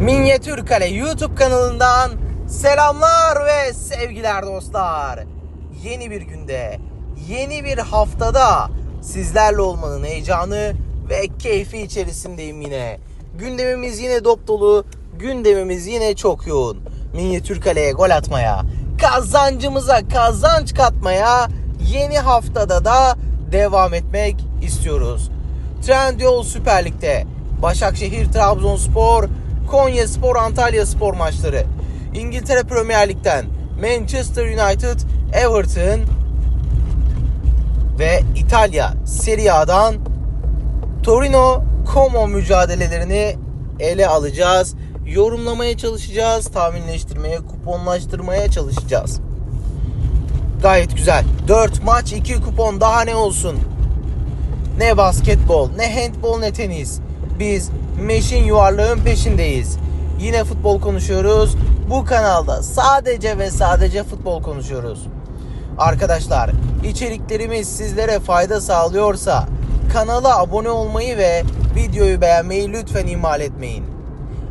Minyatür Kale YouTube kanalından selamlar ve sevgiler dostlar. Yeni bir günde, yeni bir haftada sizlerle olmanın heyecanı ve keyfi içerisindeyim yine. Gündemimiz yine dop dolu, gündemimiz yine çok yoğun. Minyatür Kale'ye gol atmaya, kazancımıza kazanç katmaya yeni haftada da devam etmek istiyoruz. Trendyol Süper Lig'de Başakşehir, Trabzonspor, Konya Spor, Antalya Spor maçları. İngiltere Premier Lig'den Manchester United, Everton ve İtalya Serie A'dan Torino Como mücadelelerini ele alacağız. Yorumlamaya çalışacağız, tahminleştirmeye, kuponlaştırmaya çalışacağız. Gayet güzel. 4 maç 2 kupon daha ne olsun? Ne basketbol, ne handbol, ne tenis. Biz meşin yuvarlığın peşindeyiz. Yine futbol konuşuyoruz. Bu kanalda sadece ve sadece futbol konuşuyoruz. Arkadaşlar, içeriklerimiz sizlere fayda sağlıyorsa kanala abone olmayı ve videoyu beğenmeyi lütfen ihmal etmeyin.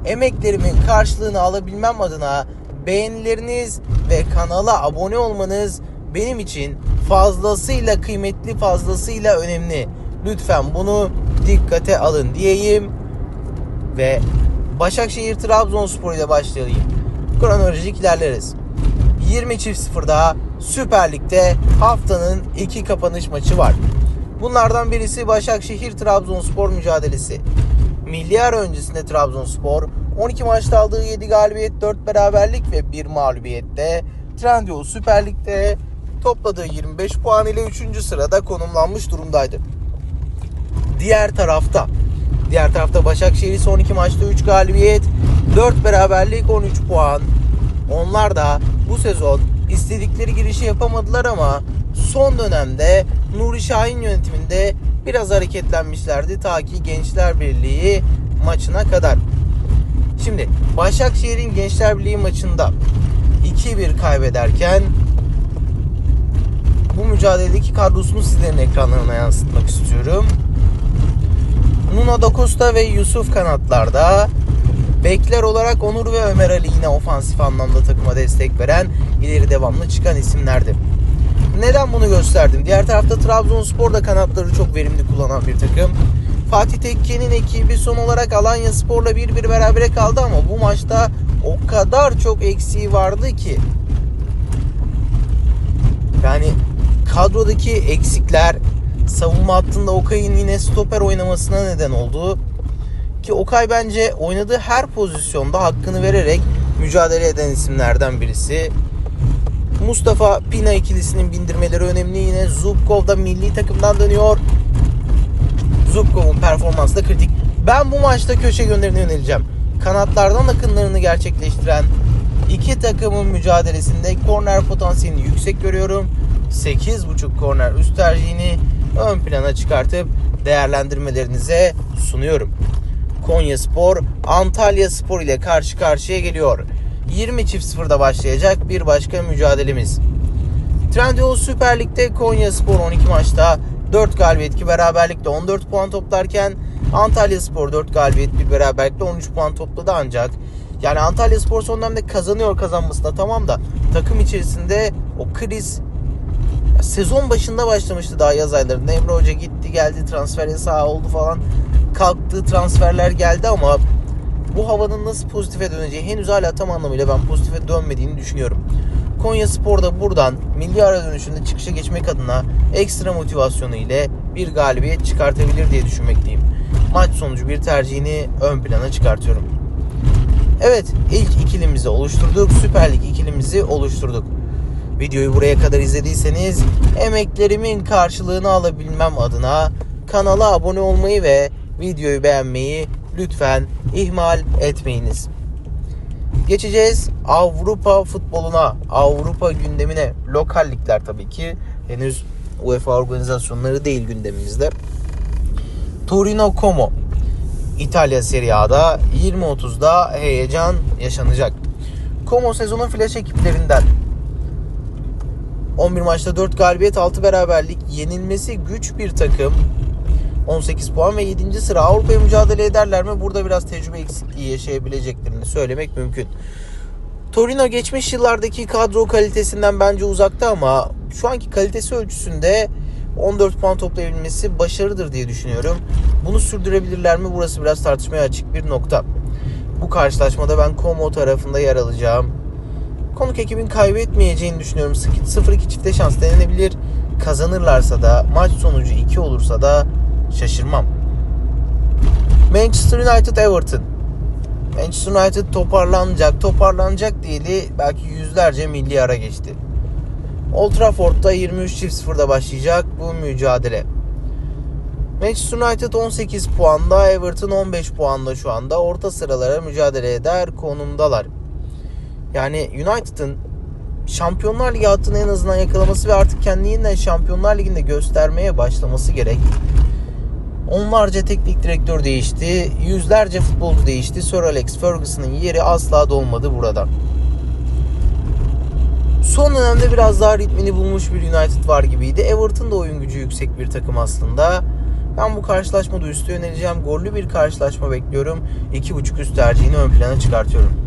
Emeklerimin karşılığını alabilmem adına beğenileriniz ve kanala abone olmanız benim için fazlasıyla kıymetli, fazlasıyla önemli. Lütfen bunu dikkate alın diyeyim ve Başakşehir Trabzonspor ile başlayalım. Kronolojik ilerleriz. 20 çift sıfırda Süper Lig'de haftanın iki kapanış maçı var. Bunlardan birisi Başakşehir Trabzonspor mücadelesi. Milli ara öncesinde Trabzonspor 12 maçta aldığı 7 galibiyet, 4 beraberlik ve 1 mağlubiyette Trendyol Süper Lig'de topladığı 25 puan ile 3. sırada konumlanmış durumdaydı. Diğer tarafta Diğer tarafta Başakşehir son 12 maçta 3 galibiyet, 4 beraberlik, 13 puan. Onlar da bu sezon istedikleri girişi yapamadılar ama son dönemde Nuri Şahin yönetiminde biraz hareketlenmişlerdi ta ki Gençler Birliği maçına kadar. Şimdi Başakşehir'in Gençler Birliği maçında 2-1 kaybederken bu mücadeledeki kadrosunu sizlerin ekranlarına yansıtmak istiyorum. Nuno da Costa ve Yusuf kanatlarda. Bekler olarak Onur ve Ömer Ali yine ofansif anlamda takıma destek veren, ileri devamlı çıkan isimlerdi. Neden bunu gösterdim? Diğer tarafta Trabzonspor da kanatları çok verimli kullanan bir takım. Fatih Tekke'nin ekibi son olarak Alanya Spor'la 1-1 berabere kaldı ama bu maçta o kadar çok eksiği vardı ki. Yani kadrodaki eksikler savunma hattında Okay'ın yine stoper oynamasına neden oldu. Ki Okay bence oynadığı her pozisyonda hakkını vererek mücadele eden isimlerden birisi. Mustafa Pina ikilisinin bindirmeleri önemli. Yine Zubkov da milli takımdan dönüyor. Zubkov'un performansı da kritik. Ben bu maçta köşe gönderine yöneleceğim. Kanatlardan akınlarını gerçekleştiren iki takımın mücadelesinde korner potansiyelini yüksek görüyorum. 8.5 korner üst tercihini ön plana çıkartıp değerlendirmelerinize sunuyorum. Konya Spor Antalya Spor ile karşı karşıya geliyor. 20 çift sıfırda başlayacak bir başka mücadelemiz. Trendyol Süper Lig'de Konya Spor 12 maçta 4 galibiyet ki beraberlikte 14 puan toplarken Antalya Spor 4 galibiyet bir beraberlikte 13 puan topladı ancak yani Antalya Spor son dönemde kazanıyor kazanması da tamam da takım içerisinde o kriz sezon başında başlamıştı daha yaz aylarında. Emre Hoca gitti geldi transfer yasağı oldu falan. Kalktı transferler geldi ama bu havanın nasıl pozitife döneceği henüz hala tam anlamıyla ben pozitife dönmediğini düşünüyorum. Konya Spor da buradan milli ara dönüşünde çıkışa geçmek adına ekstra motivasyonu ile bir galibiyet çıkartabilir diye düşünmekteyim. Maç sonucu bir tercihini ön plana çıkartıyorum. Evet ilk ikilimizi oluşturduk. Süper Lig ikilimizi oluşturduk. Videoyu buraya kadar izlediyseniz emeklerimin karşılığını alabilmem adına kanala abone olmayı ve videoyu beğenmeyi lütfen ihmal etmeyiniz. Geçeceğiz Avrupa futboluna, Avrupa gündemine. Lokal ligler tabii ki. Henüz UEFA organizasyonları değil gündemimizde. Torino Como İtalya Serie A'da 20.30'da heyecan yaşanacak. Como sezonun flash ekiplerinden 11 maçta 4 galibiyet 6 beraberlik yenilmesi güç bir takım. 18 puan ve 7. sıra Avrupa'ya mücadele ederler mi? Burada biraz tecrübe eksikliği yaşayabileceklerini söylemek mümkün. Torino geçmiş yıllardaki kadro kalitesinden bence uzakta ama şu anki kalitesi ölçüsünde 14 puan toplayabilmesi başarıdır diye düşünüyorum. Bunu sürdürebilirler mi? Burası biraz tartışmaya açık bir nokta. Bu karşılaşmada ben Como tarafında yer alacağım. Konuk ekibin kaybetmeyeceğini düşünüyorum. 0-2 çifte şans denenebilir. Kazanırlarsa da maç sonucu 2 olursa da şaşırmam. Manchester United Everton. Manchester United toparlanacak, toparlanacak diyeli belki yüzlerce milli ara geçti. Old Trafford'da 23-0'da başlayacak bu mücadele. Manchester United 18 puanda, Everton 15 puanda şu anda. Orta sıralara mücadele eder konumdalar. Yani United'ın Şampiyonlar Ligi hattını en azından yakalaması ve artık kendini Şampiyonlar Ligi'nde göstermeye başlaması gerek. Onlarca teknik direktör değişti. Yüzlerce futbolcu değişti. Sir Alex Ferguson'ın yeri asla dolmadı burada. Son dönemde biraz daha ritmini bulmuş bir United var gibiydi. Everton da oyun gücü yüksek bir takım aslında. Ben bu karşılaşmada üstü yöneleceğim. Gollü bir karşılaşma bekliyorum. 2.5 üst tercihini ön plana çıkartıyorum.